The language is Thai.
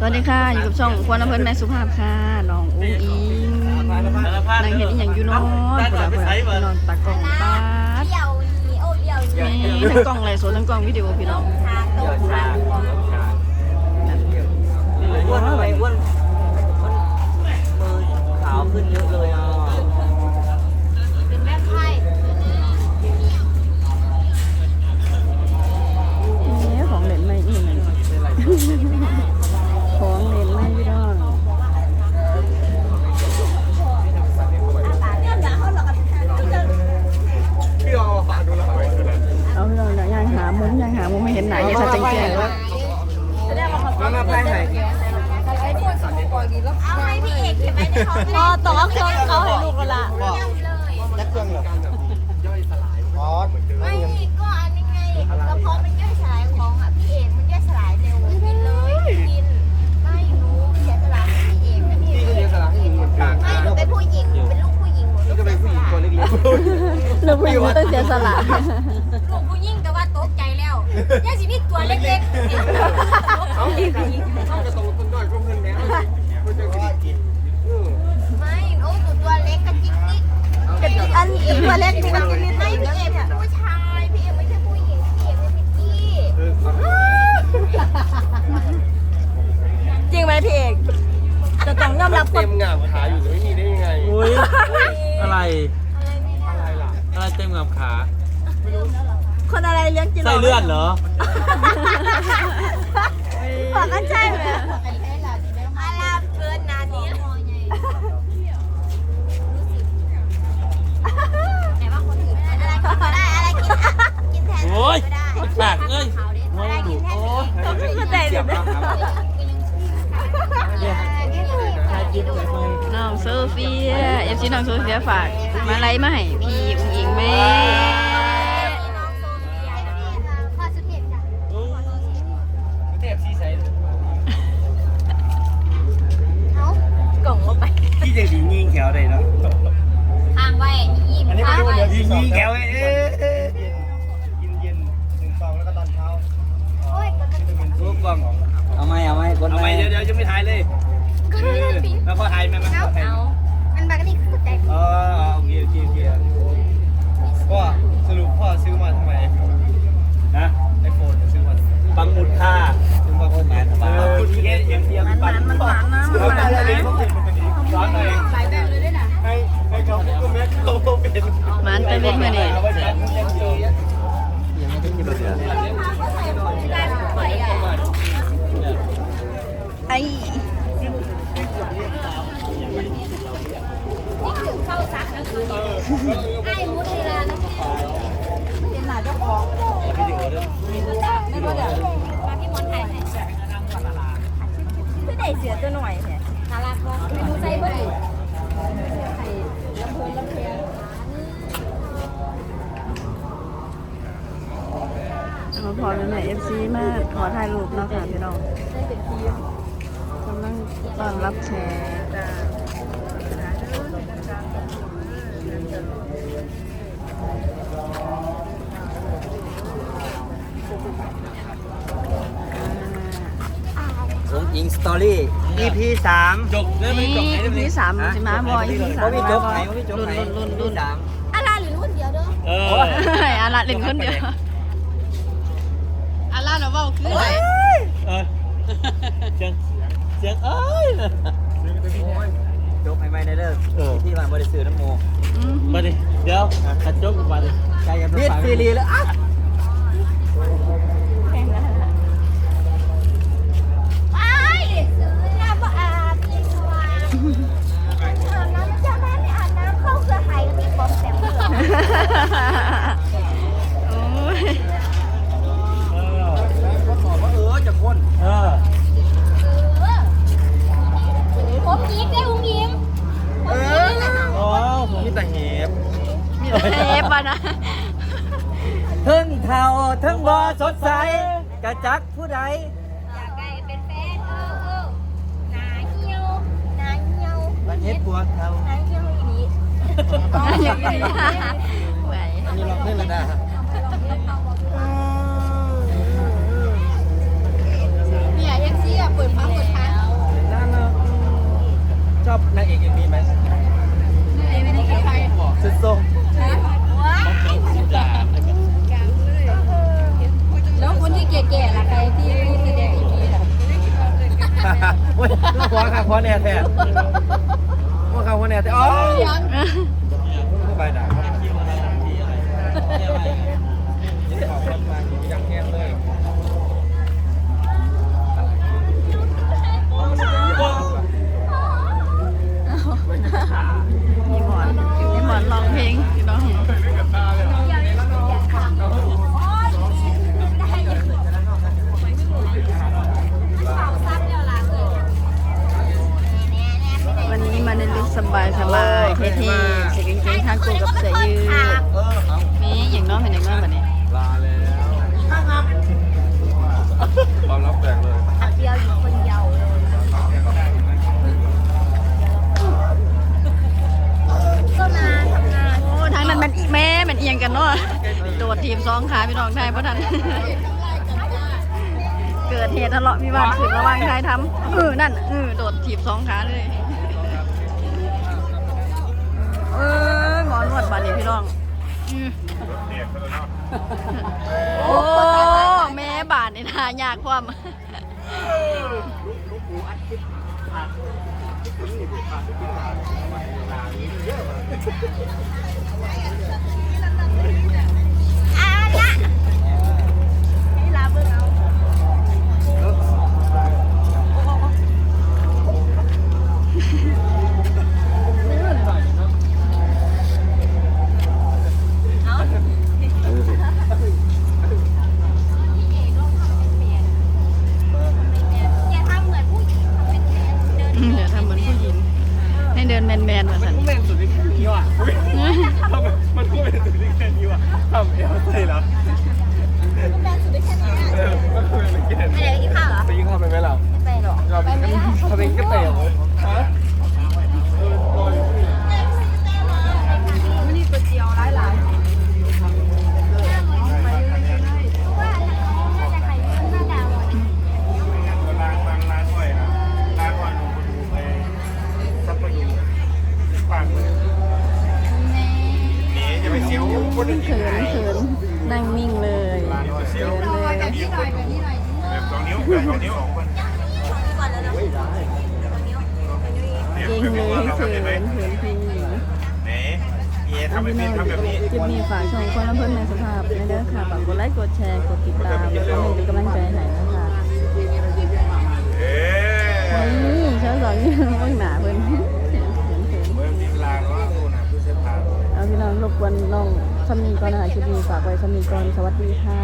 สวัสดีค่ะ อยู่กับช่องควนอำเภอแม่สุภาพค่ะน้องอุ้งอิงนางเห็นอหย่างอยู่เนอนผู้ใดผู้ใดนอนตากล้องบ้าดเดี่ยวนี่โอ้เดี่ยวนี่นี่ทั้งกล้องเลยสดทั้งกล้องวิดีโอพี่น้องทางตรงทา เอกเก็บไว้ในท้องพอต่อเขาเขาให้ลูกแล้วล่ะเลยนักเครื่องเหรออ๋อไม่ก็อันนี้ไงกระเพาะมันย่อยสลายของอะพี่เอกมันย่อยสลายเร็วกินเลยกินไม่รู้เสียสละให้พี่เอกนะพี่พี่ก็เรียสลากให้หญิงเหมือนกันไม่หนูเป็นผู้หญิงเป็นลูกผู้หญิงหนูนี่ก็เป็นผู้หญิงตัวเล็กเราผู้หญิงต้องเสียสละลูกผู้หญิงแต่ว่าตกใจแล้วยังสิมีตัวเล็กๆเอาอีกต้องกระตรงต้นด้อยก็เพิ่นแม่ไม่ใช่กิน ไม่โอ้หนูตัวเล็กกระจิกนิด กระติกอันอีกตัวเล็กนี่มันจะมี ไม่พี่เอกเป็นผู้ชาย พี่เอกไม่ใช่ผู้หญิง พี่เอกเป็นพิกกี้ จริงไหมพี่เอกจะต้องยอม รับคเต็นมงามขาอยู่ไม่มีได้ยังไงอุ้ยอะไรอะไรไม่ได้อะไรล่ะอะไรเต็มกับขา คนอะไรเลี้ยงกินไส้เลื่อนเหรอ บอกกันใช่ไหม น้องโซเฟียเอฟซีน้องโซเฟียฝาก มาไล่มาให้พี่อุ้งอิงแม่น้อเฟียพ่อสุดเห็นจ้ะเทพซีใสเอ้ากล่องลงไปพี่จะดียิงแขวได้เนาะทางไว้ยี่อันนี้ทางไว้ยวยิงแขวเอ๊ะกินเย็นหนึ่งซองแล้วก็ตอนเช้าโอ้ยก็จะเป็นทุกล่องเอาไหมเอาไหมกดเอาไหไปมเดี๋ยวเดี๋ยวจะไม่ถ่ายเลย ก็เลยปีแล้วพอถ่ายไหมไหมเอาพอถ่ายเอาอันบางนี่คือใจเออโอเคโอเคโอเคก็สรุปพ่อซื้อมาทำไมนะไอโฟนซื้อมาปังหมุดค่าซื้อมาคนไหนทำไมคุณเอ็นเอ็มเทียมมันมันมันมันนะมันมันนะร้อนเลยหลายแบบเลยด้วยนะให้ให้เขาพูดก็แม่เขาเป็นมันไปเม็ดมือนี่เอาไว้ใช้เต็มที่ ไอ้ นี่คือเข้าซักนะคือ ไอ้มุดเวลานะเป็นหมาเจ้าของไม่รู้เดี๋ยวมาพี่มอนถ่ายให้คือได้เสือตัวหน่อยเนี่ยน่ารักก็ไม่รู้ใจเบอร์เอาพอเป็นแม่เอฟซีมาขอถ่ายรูปเนาะค่ะพี่น้องกำลังต้อนรับแขกอ่า สงยิงส ตอรี่ EP สามจบได้ไหมนี่จบไหนอีพีสามใช่ไหมบอยอีพีสามว่ามีจบไหนว่ามีจบรุ่นไหนรุ่นรุ่นรุ่นสามอะไรหรือรุ่นเดียวเด้อเอโอ้อยอาละเล่นคนเดียวอาละเนาะเว่าคืออะไรเออเสียงเสียงเอ้ยจบใหม่ๆได้เลิกเออที่มาบริสุทธิ์น้ำโมอืมมาดิเดี๋ยวขัดจบกันมาดิใจยังมิดซีรีแล้วอะ โอ้ยเออบอกว่าเออจะพ่นเออผมยิงได้ผมยิงผมยิงนะโอ้ผมมีแต่เห็บมีแต่เทปอะนะทั้งเทาทั้งบอสดใส กระจักผู้ใดอยากได้เป็นแฟนเออเออหนาเหี่ยวหนาเหี่ยวบันเฮ็ดบัวเทาหนาเหี่ยวอย่ นี้ลองเพลงระดาครับเนี่ยเอฟซี่อะเปิดฟังเปิดฟังน่ารักชอบนายเอกอย่างนี้ไหมสุดโซ่แล้วคนที่แก่ๆล่ะใครที่แสดงอีกทีล่ะโอ้ยหัวค่ะหัวแน่แท้ นาะตัวทีมสองขาพี่น้องไทยเพราะทันเกิดเหตุทะเลาะวิวาทขึ้นระหว่างชายทำเออนั่นเออโดดถีบสองขาเลยเออหมอนวดบาดนี่พี่น้องโอ้แม่บาดนี่นะยากความอ นี้หน่อยแบบนี้หน่อยแบบสองนิ้วแบบสองนิ้วสองคนก่อนแล้วนะเก่งเลยเขินเขินพิงหญิงไหนเฮียเอาทำพี่ไม่น้เป็อนงทำแบบนี้คลิปนี้ฝากช่องคนละเพิ่อนในสภาพในเด้อค่ะฝากกดไลค์กดแชร์กดติดตามแล้วก็เป็นกำลังใจให้นะคะเอ๊นี่เช้าสองนี่เบิ่งหนาเพื่อนเหนื่อางว่าคุณนะผู้เชี่ยวชาญเอาพี่น้องรบกวนน้องสามีก่อนนะคะคลิปนี้ฝากไว้สามีก่อนสวัสดีค่ะ